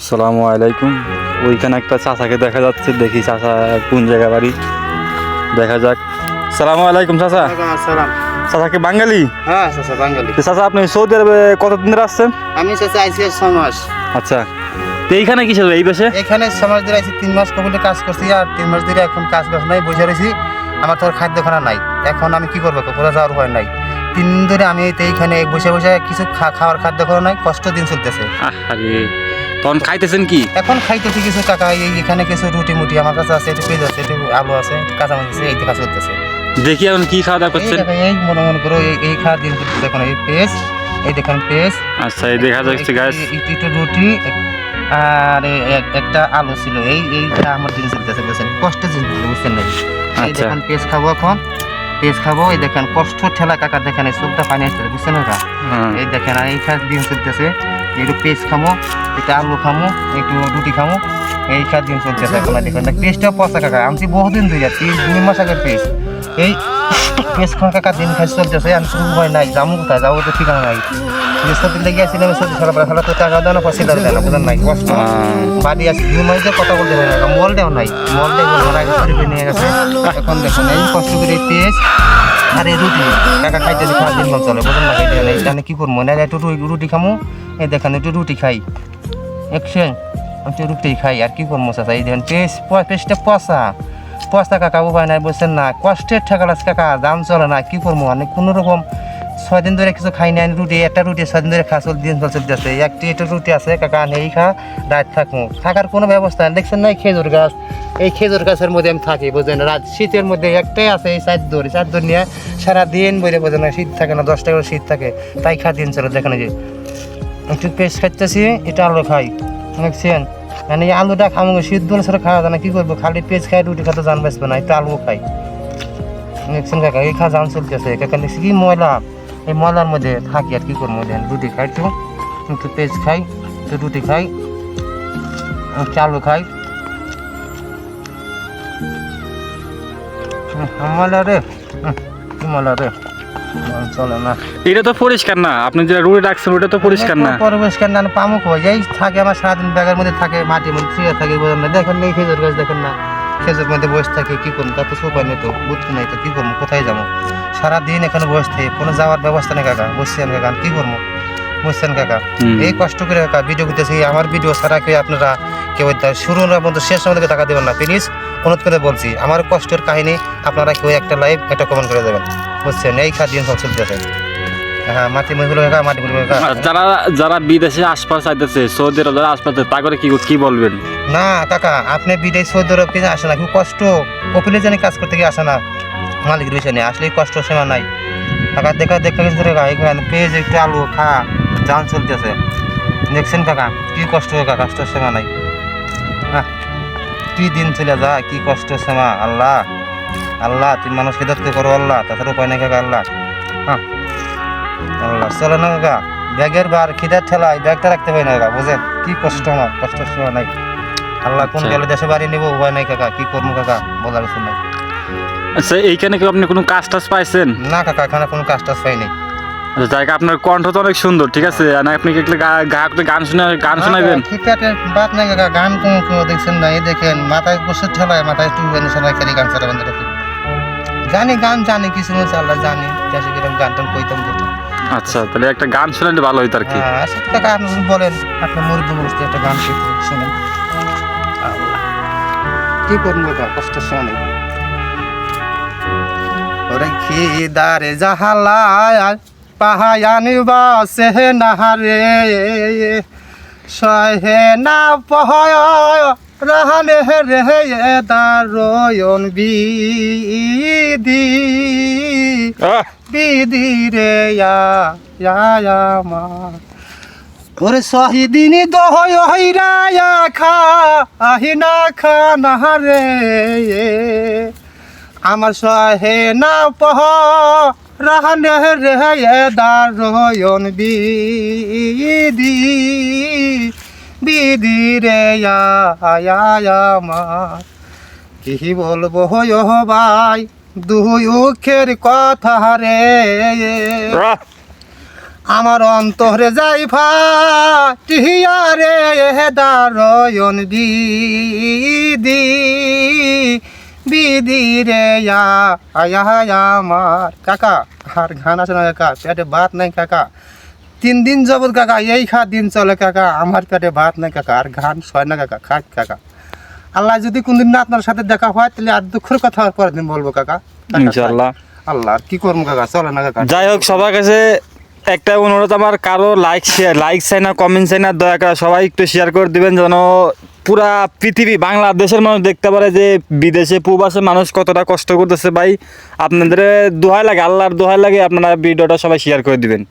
সালামু আলাইকুম। ওইখানে একটা চাচাকে দেখা যাচ্ছে দেখি চাচা কোন জায়গা বাড়ি। দেখা যাক। সালামু আলাইকুম চাচা। চাচা কি বাঙালি? হ্যাঁ চাচা বাঙালি। চাচা আপনি সৌদি আরবে কতদিন ধরে আসছেন? আমি চাচা আইসি ছয় মাস। আচ্ছা। তো এইখানে কিসের এই পাশে এখানে ছয় মাস ধরে আইসি তিন মাস কবিলে কাজ করছি আর তিন মাস ধরে এখন কাজ করছি নাই বসে রয়েছি আমার তো আর খাদ্যখানা নাই। এখন আমি কি করব কোথাও যাওয়ার উপায় নাই। তিন দিন ধরে আমি এইখানে বসে বসে কিছু খা- খাওয়ার খাদ্যখানা নাই কষ্ট দিন চলতেছে। আরে তখন খাইতেছেন কি? এখন খাইতেছি কিছু টাকা এই এখানে কিছু রুটি মুটি আমার কাছে আছে একটু পেঁয়াজ আছে একটু আলু আছে কাঁচামরিচ আছে এই কাজ করতেছে। দেখি এখন কি খাওয়া দাওয়া করছেন। এই মনে মনে করো এই এই খাওয়ার দিন এখন এই পেঁয়াজ এই দেখেন পেঁয়াজ। আচ্ছা এই দেখা যাচ্ছে গাছ একটু রুটি আর একটা আলু ছিল এই এইটা আমার দিন চলতেছে বুঝছেন কষ্টে বুঝছেন না এই আচ্ছা। দেখেন পেঁয়াজ খাব এখন পেঁয়াজ খাব এই দেখেন কষ্ট ঠেলা কাকা দেখেন চোখটা পানি আসতেছে বুঝছেন হ্যাঁ। এই দেখেন এই খাস দিন চলতেছে একটু পেঁয়াজ খামো একটু আলু খামো একটু রুটি খামো। এই খাস দিন চলতেছে এখন আর দেখেন পেঁয়াজটা পচা কাকা আমি বহুদিন ধরে যাচ্ছি দুই মাস আগের পেঁয়াজ এই পেঁয়াজ খাওয়া কাকা দিন খাই চলতেছে আমি শুরু হয় নাই যাব কোথায়? যাব তো ঠিকানা নাই। সত্যি লেগে আসছিলাম সত্যি তো টাকা পয়সা না বুঝলেন নাই? কষ্ট। বাড়ি আসি দুই মাস দিয়ে কথা বলতে পারে না মল দেও নাই মল দেয় ওরা আগে নিয়ে গেছে। এখন দেখুন এই কষ্ট করে পেঁয়াজ আর রুটি, কাকা খাইতেছি পাঁচ দিন কম চলে বুঝলেন না এখানে কি করব? না একটু রুটি খামু। এই দেখেন, একটু রুটি খাই। একশো একটু রুটি খাই, আর কি করব চাচা? এই দেখেন, পেস পেস্টটা পচা। পচা কাকা উপায় নাই বলছেন না, কষ্টের ঠেকালাস কাকা দাম চলে না, কি করব? মানে কোনো রকম ছয় দিন ধরে কিছু খাই নাই, রুটি, একটা রুটি ছয় দিন ধরে খা চল দিন চল চলতেছে। একটি একটা রুটি আছে, কাকা নেই খা, রাত থাকব থাকার কোনো ব্যবস্থা নেই। দেখছেন না এই খেজুর গাছ? এই খেজুর গাছের মধ্যে আমি থাকি, বুঝলেন রাত শীতের মধ্যে একটাই আছে এই চার দড়ি। চার দড়ি নিয়ে সারা দিন বলে বোঝেন না, শীত থাকে না, দশটা করে শীত থাকে। তাই খা দিন চলে দেখেন যে। একটু পেস্ট খাইতেছি, এটা আলু খাই। দেখছেন? মানে এই আলুটা খামো, সিদ্ধ ছাড়া খাওয়া যায় না, কি করব? খালি পেঁয়াজ খাই, রুটি খাতে জান বাঁচবে না একটু আলু খাই। দেখছেন কাকা, এই খা জান চলতেছে। কাকা, দেখছি কি ময়লা? এই ময়লার মধ্যে থাকি আর কি করব দেন রুটি খাই একটু একটু পেঁয়াজ খাই একটু রুটি খাই আলু খাই। ময়লা রে হুম, রে। চলে না। এটা তো পরিষ্কার না আপনি যেটা রুটি রাখছেন ওটা তো পরিষ্কার না। পরিষ্কার না পামুক হয়ে যাই। থাকে আমার সারাদিন ব্যাগের মধ্যে থাকে মাটির মধ্যে শুয়ে থাকে দেখেন নেই খেজুর গাছ দেখেন না। খেজুর মধ্যে বসে থাকে কি করব? তাতে সোপাই নেই তো বুদ্ধি নাই তো কি করব? কোথায় যাব? সারাদিন এখানে বসে থাকে কোনো যাওয়ার ব্যবস্থা নেই কাকা বসছেন কাকা কি করব? বুঝছেন কাকা এই কষ্ট করে কাকা ভিডিও করতেছি আমার ভিডিও ছাড়া কেউ আপনারা কেউ তা শুরু না পর্যন্ত শেষ সময় টাকা দেবেন না প্লিজ অনুরোধ করে বলছি আমার কষ্টের কাহিনী আপনারা কেউ একটা লাইভ একটা কমেন্ট করে দেবেন। বুঝছেন? এই খাদ্য সব চলতেছে। হ্যাঁ মাটি কাকা মাটি কাকা যারা যারা বিদেশে আশপাশ চাইতেছে সৌদি আরব যারা আশপাশে তা করে কি কি বলবেন? না কাকা আপনি বিদেশ সৌদি আরব কিনে আসে না খুব কষ্ট। কপিলে জানি কাজ করতে গিয়ে আসে না। মালিক রয়েছে না আসলে কষ্ট সীমা নাই। কাকা দেখা দেখা রে কাকা এখানে পেঁয়াজ একটু আলু খা জান চলতেছে। দেখছেন কাকা কি কষ্ট হয় কাকা কষ্ট সীমা নাই। আহ, কি দিন চলে যা কি কষ্ট সীমা আল্লাহ। আল্লাহ তুমি মানুষকে দেখতে করো আল্লাহ তাছাড়া উপায় নাই কাকা আল্লাহ। হ্যাঁ আল্লাহ চলে না কাকা ব্যাগের বার খিদার ঠেলায় ব্যাগটা রাখতে পারি না কাকা বুঝেন? কি কষ্ট আমার কষ্ট সীমা নাই। আল্লাহ কোন আচ্ছা। গেলে দেশে বাড়ি নেব উপায় নাই কাকা কি করব কাকা? বলার কিছু নাই। আচ্ছা এইখানে কি আপনি কোনো কাজ টাজ পাইছেন? না কাকা এখানে কোনো কাজ টাজ পাই নাই আচ্ছা জায়গা আপনার কণ্ঠ তো অনেক সুন্দর ঠিক আছে? আর আপনি কি গায়কদের গান শুনে গান শোনাবেন ঠিকঠাক বাদ নাই কাকা গান কোনো কেউ দেখছেন না এই দেখেন মাথায় বসে ঠেলায় মাথায় টু গান শোনায় খালি গান রাখি জানি গান জানি কিছু আল্লাহ জানি গান টান কইতাম যেটা আচ্ছা তাহলে একটা গান শোনালে ভালো হইতো আর কি। আচ্ছা কাকা আপনি বলেন আপনার মুরব্বী মানুষ একটা গান শুনেন। কি করব কাকা কষ্ট শোনে ওরে খিদারে জাহালায় পাহায়ানি বাসে নাহারে। সহে না পহয় রাহানে রে হে দারয়ন বিদি। আহ, বিদি রে মা। ওরে শহীদিনী দহয় হইরায়া খা আহিনা খা নাহারে আমার সহে না পহ রাহানে রে দারয়ন বিদি বিদি রে আমার কি বলব ভাই? দুই উখের কথা রে। আমার অন্তরে যাই ফাটিয়া রে দারয়ন বিদি বিদি রে আয়া আমার কাকা আর ঘান আছে না কাকা? পেটে ভাত নাই কাকা। তিন দিন যাবত কাকা এই খা দিন চলে কাকা। আমার পেটে ভাত নাই কাকা আর ঘান সয় না কাকা খাক কাকা। আল্লাহ যদি কোনদিন না আপনার সাথে দেখা হয় তাহলে আর দুঃখের কথা আর পরের দিন বলব কাকা। ইনশাল্লাহ আল্লাহ আর কি করব কাকা? চলে না কাকা। যাই হোক সবার কাছে একটা অনুরোধ আমার কারও লাইক শেয়ার লাইক চাই না কমেন্ট চাই না দয়া করে সবাই একটু শেয়ার করে দিবেন যেন পুরা পৃথিবী বাংলাদেশের মানুষ দেখতে পারে যে বিদেশে পূবাসে মানুষ কতটা কষ্ট করতেছে। ভাই আপনাদের দোহাই লাগে আল্লাহর দোহাই লাগে আপনারা ভিডিওটা সবাই শেয়ার করে দিবেন।